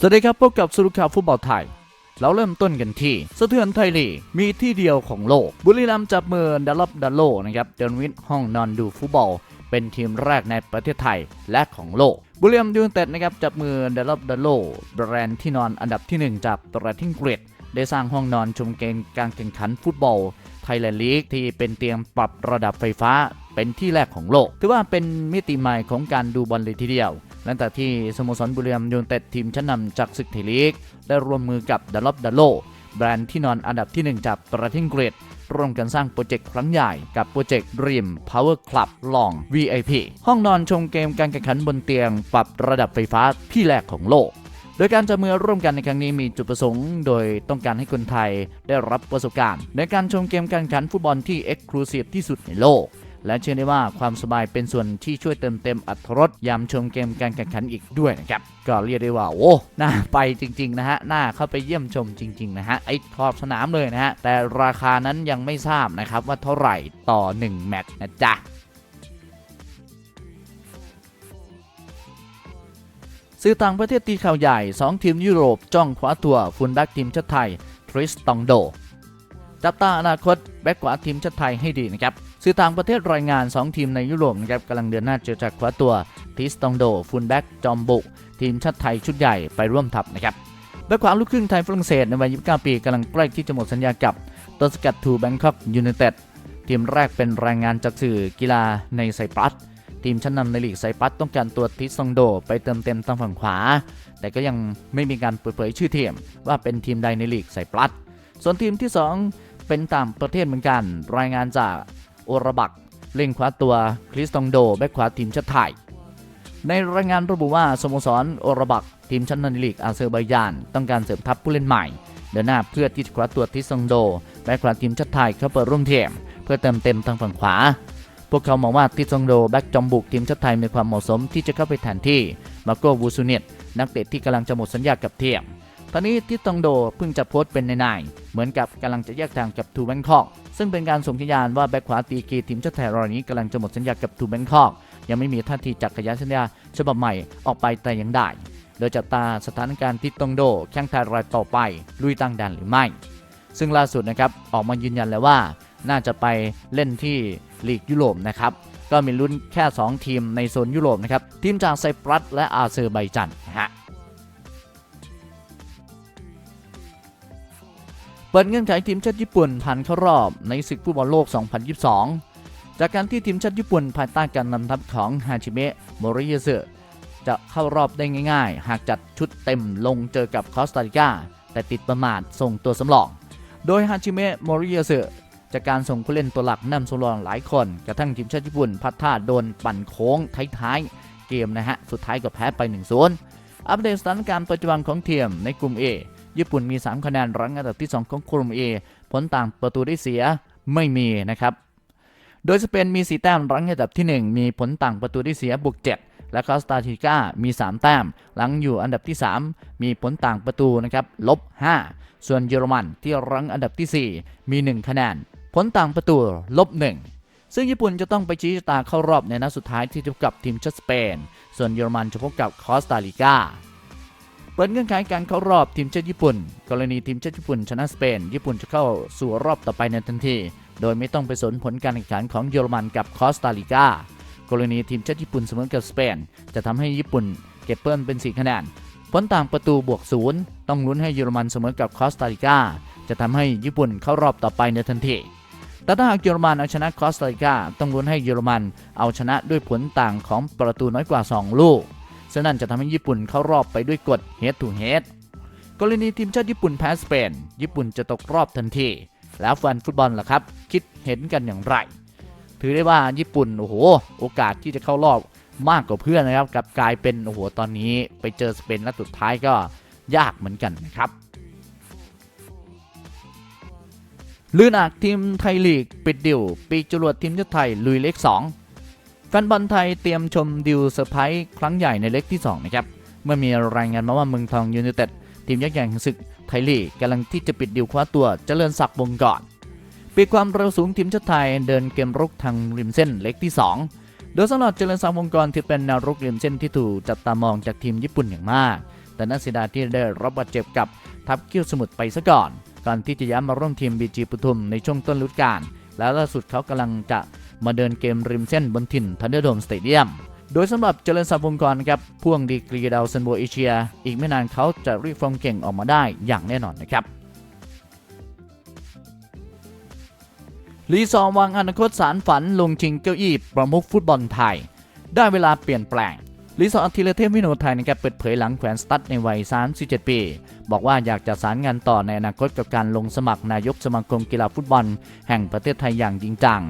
สวัสดีครับพบกับสรุปข่าวฟุตบอลไทย เราเริ่มต้นกันที่สะเทือนไทยลีกมีที่เดียวของโลก บุรีรัมย์จับมือดัลลบดัลโลนะครับเดินวิทย์ห้องนอนดูฟุตบอล เป็นทีมแรกในประเทศไทยและของโลก บุรีรัมย์ยูไนเต็ดนะครับจับมือดัลลบดัลโลแบรนด์ที่นอนอันดับที่ 1 จากประเทศอังกฤษได้สร้างห้องนอนชมเกมการแข่งขันฟุตบอลไทยแลนด์ลีกที่เป็นเตียงปรับระดับไฟฟ้าเป็นที่แรกของโลก ถือว่าเป็นมิติใหม่ของการดูบอลเลยทีเดียว หลังจากที่สโมสรบุรีรัมย์ยูไนเต็ดทีมชั้นนำจากศึกไทยลีก ได้ร่วมมือกับดัลลอบดัลโล แบรนด์ที่นอนอันดับที่ 1 จากประเทศอังกฤษร่วมกันสร้างโปรเจกต์ครั้งใหญ่กับโปรเจกต์ Dream Power Club ลอง VIP ห้องนอนชมเกมการแข่งขันบนเตียง ปรับระดับไฟฟ้าที่แรกของโลก โดยการจับมือร่วมกันในครั้งนี้มีจุดประสงค์ โดยต้องการให้คนไทยได้รับประสบการณ์ ในการชมเกมการแข่งขันฟุตบอลที่เอ็กซ์คลูซีฟที่สุดในโลก และเชื่อได้ว่าความสบายเป็นส่วนที่ช่วยเติมเต็มอรรถรสยามชมเกมการแข่งขันอีกด้วยนะครับก็เรียกได้ว่าโอ้น่าไปจริง ๆ นะฮะน่าเข้าไปเยี่ยมชมจริง ๆ นะฮะไอ้ขอบสนามเลยนะฮะแต่ราคานั้นยังไม่ทราบนะครับว่าเท่าไหร่ต่อ 1 แมตช์นะจ๊ะสื่อต่างประเทศตีข่าวใหญ่ 2 ทีมยุโรปจ้องคว้าตัวฟุนแบ็กทีมชาติไทย ทริสตองโด จับตาอนาคต แบ็กขวาทีมชาติไทยให้ดีนะครับ สื่อต่างประเทศรายงาน 2 ทีมในยุโรปนะครับกำลังเดินหน้าเจรจาคว้าตัวทิสตองโดฟุนแบ็กจอมบุก ทีมชาติไทยชุดใหญ่ไปร่วมทัพนะครับแบ็กขวาลูกครึ่งไทยฝรั่งเศสในวัย 29 ปีกำลังใกล้ที่จะหมดสัญญากับต้นสกัดทูแบงคอกยูไนเต็ดทีมแรกเป็นรายงานจากสื่อกีฬาในไซปรัสทีมชั้นนำในลีกไซปรัสต้องการตัวทิสซองโด ไปเติมเต็มทางฝั่งขวา แต่ก็ยังไม่มีการเปิดเผยชื่อทีมว่าเป็นทีมใดในลีกไซปรัสส่วนทีมที่ 2 เป็นต่างประเทศเหมือนกัน รายงานจาก โอระบักเล่งคว้าตัวคริสตองโดแบ็กขวาทีมชาติไทย ในรายงานระบุว่าสโมสรโอระบักทีมชั้นนำในลีกอาเซอร์ไบจาน ต้องการเสริมทัพผู้เล่นใหม่ เดินหน้าเพื่อที่จะคว้าตัวทิสซองโดแบ็กขวาทีมชาติไทยเข้าเปิดร่วมทีมเพื่อเติมเต็มทางฝั่งขวา พวกเขามองว่าทิสซองโดแบ็กจอมบุกทีมชาติไทยมีความเหมาะสมที่จะเข้าไปแทนที่มาโกวูซูเนตนักเตะที่กำลังจะหมดสัญญากับทีมตอนนี้ทิสซองโดเพิ่งจะโพสต์เป็นในายเหมือนกับกำลังจะแยกทางกับทูแบงคอก ซึ่งเป็นการส่งสัญญาณว่าแบ็กขวาตีกีทีมชาติไทยรายนี้กำลังจะหมดสัญญากับทูแบงคอกยังไม่มีท่าทีจักขยายสัญญาฉบับใหม่ออกไปแต่ยังได้โดยจับตาสถานการณ์ทิซองโดแข้งไทยรายต่อไปลุยตั้งแดนหรือไม่ ซึ่งล่าสุดนะครับออกมายืนยันแล้วว่าน่าจะไปเล่นที่ลีกยุโรปนะครับก็มีลุ้นแค่ 2 ทีมในโซนยุโรปนะครับทีมจากไซปรัสและอาเซอร์ไบจันนะฮะ เปิดเงื่อนไขทีมชาติญี่ปุ่นผ่านเข้ารอบในศึกฟุตบอลโลก 2022 จากการที่ทีมชาติญี่ปุ่นภายใต้การนำทัพของฮาชิเมะโมริยาสึจะเข้ารอบได้ง่ายๆ หากจัดชุดเต็มลงเจอกับคอสตาริกา แต่ติดประมาทส่งตัวสำรอง โดยฮาชิเมะโมริยาสึจากการส่งผู้เล่นตัวหลักนำสำรองหลายคน กระทั่งทีมชาติญี่ปุ่นพัดท่าโดนปั่นโค้งท้ายๆเกมนะฮะ สุดท้ายก็แพ้ไป1-0 อัปเดตสถานการณ์ปัจจุบันของทีมในกลุ่ม A ญี่ปุ่นมี 3 คะแนนรั้งอันดับที่ 2 ของกลุ่ม A ผลต่างประตูได้เสียไม่มีนะครับ โดยสเปนมี 4 แต้มรั้งอันดับที่ 1 มีผลต่างประตูได้เสียบวก7และคอสตาริกามี 3 แต้มหลังอยู่อันดับที่ 3 มีผลต่างประตูนะครับลบ 5 ส่วนเยอรมันที่รั้งอันดับที่ 4 มี 1 คะแนน ผลต่างประตูลบ 1ซึ่งญี่ปุ่นจะต้องไปชี้ชะตาเข้ารอบในนัดสุดท้ายที่จะพบกับทีมชาติสเปน ส่วนเยอรมันจะพบกับคอสตาริกา ปิดเงื่อนไขการเข้ารอบทีมชาติญี่ปุ่น กรณีทีมชาติญี่ปุ่นชนะสเปน ญี่ปุ่นจะเข้าสู่รอบต่อไปในทันที โดยไม่ต้องไปสนผลการแข่งขันของเยอรมันกับคอสตาริกา กรณีทีมชาติญี่ปุ่นเสมอกับสเปน จะทำให้ญี่ปุ่นเก็บเพิ่มเป็น 4 คะแนน ผลต่างประตูบวกศูนย์ต้องลุ้นให้เยอรมันเสมอกับคอสตาริกา จะทำให้ญี่ปุ่นเข้ารอบต่อไปในทันที แต่ถ้าหากเยอรมันเอาชนะคอสตาริกา ต้องลุ้นให้เยอรมันเอาชนะด้วยผลต่างของประตูน้อยกว่า 2 ลูก ซึ่งนั่นจะทำให้ญี่ปุ่นเข้ารอบไปด้วยกฎ head to head กรณีทีมชาติญี่ปุ่นแพ้สเปน ญี่ปุ่นจะตกรอบทันที แล้วแฟนฟุตบอลล่ะครับ คิดเห็นกันอย่างไร ถือได้ว่าญี่ปุ่นโอ้โหโอกาสที่จะเข้ารอบมากกว่าเพื่อนนะครับกลับกลายเป็นโอ้โหตอนนี้ไปเจอสเปนและสุดท้ายก็ยากเหมือนกันนะครับลื่นอักทีมไทยลีก ปิดดิว ปีกจรวดทีมชาติไทยลุยเล็ก2 แฟนบอลไทยเตรียมชมดิวเซอร์ไพรส์ครั้งใหญ่ในเล็กที่ 2 นะครับ เมื่อมีรายงานมาว่าเมืองทองยูไนเต็ดทีมยักษ์ใหญ่แห่งศึกไทยลีกกำลังที่จะปิดดิวคว้าตัวเจริญศักดิ์วงก่อนปีความเร็วสูงทีมชาติไทยเดินเกมรุกทางริมเส้นเล็กที่ 2 โดยสำหรับเจริญศักดิ์วงกรที่เป็นแนวรุกริมเส้นที่ถูกจับตามองจากทีมญี่ปุ่นอย่างมาก แต่น่าเสียดายที่ได้รับบาดเจ็บกับทัพคิ้วสมุทรไปซะก่อนก่อนที่จะย้ายมาร่วมทีมบีจีปทุมในช่วงต้นฤดูกาลแล้วล่าสุดเขากำลังจะ มาเดินเกมริมเส้นบนถิ่นทันเดอร์โดมสเตเดียม โดยสำหรับเจริญศักดิ์วงกรครับพ่วงดีกรีดาวซันโบเอเชีย อีกไม่นานเขาจะรีบฟอร์มเก่งออกมาได้อย่างแน่นอนนะครับลีซอร์วางอนาคตสารฝันลงชิงเก้าอี้ประมุขฟุตบอลไทย ได้เวลาเปลี่ยนแปลงลีซออาทิเลเทพวิโนไทยนะครับเปิดเผยหลังแขวนสตั๊ดในวัย 37 ปี บอกว่าอยากจะสารงานต่อในอนาคตกับการลงสมัครนายกสมาคมกีฬาฟุตบอล แห่งประเทศไทยอย่างจริงจัง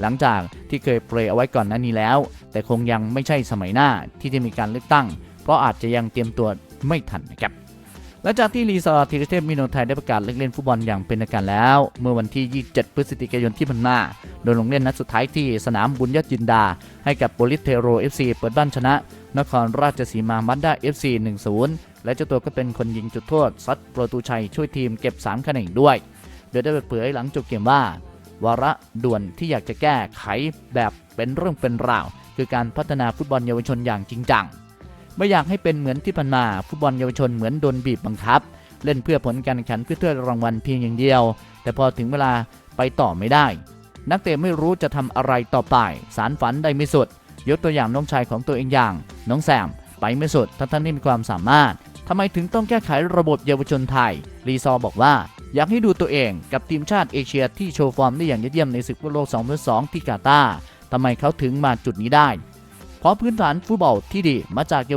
หลังจากที่เคยเปรยเอาไว้ก่อนหน้านี้แล้ว แต่คงยังไม่ใช่สมัยหน้าที่จะมีการเลือกตั้ง เพราะอาจจะยังเตรียมตัวไม่ทันนะครับหลังจากที่ลีซอร์ธีรเทพมิโนไทยได้ประกาศเลิกเล่นฟุตบอลอย่างเป็นทางการแล้ว เมื่อวันที่ 27 พฤศจิกายนที่ผ่านมา โดยลงเล่นนัดสุดท้ายที่สนามบุญยจินดา ให้กับโปลิสเทโร FC เปิดบ้านชนะ นครราชสีมามัดด้า FC 1-0 และเจ้าตัวก็เป็นคนยิงจุดโทษซัดประตูชัยช่วยทีมเก็บ 3 คะแนนด้วย โดยได้เปิดเผยหลังจบเกมว่า วาระด่วนที่อยากจะแก้ไขแบบเป็นเรื่องเป็นราว คือการพัฒนาฟุตบอลเยาวชนอย่างจริงจังไม่อยากให้เป็นเหมือนที่ผ่านมาฟุตบอลเยาวชนเหมือนโดนบีบบังคับ เล่นเพื่อผลการแข่งขันเพื่อถ้วยรางวัลเพียงอย่างเดียว แต่พอถึงเวลาไปต่อไม่ได้ นักเตะไม่รู้จะทำอะไรต่อไป สารฝันได้ไม่สุดยกตัวอย่างน้องชายของตัวเองอย่าง น้องแซม ไปไม่สุดทั้งท่านที่มีความสามารถทำไมถึงต้องแก้ไขระบบเยาวชนไทย รีซอบอกว่า อยากให้ดูตัวเองกับทีมชาติเอเชียที่โชว์ฟอร์มได้อย่างยอดเยี่ยมในศึกฟุตบอลโลก 2002 ที่กาตาร์ทำไมเขาถึงมาจุดนี้ได้ เพราะพื้นฐานฟุตบอลที่ดีมาจากเยาว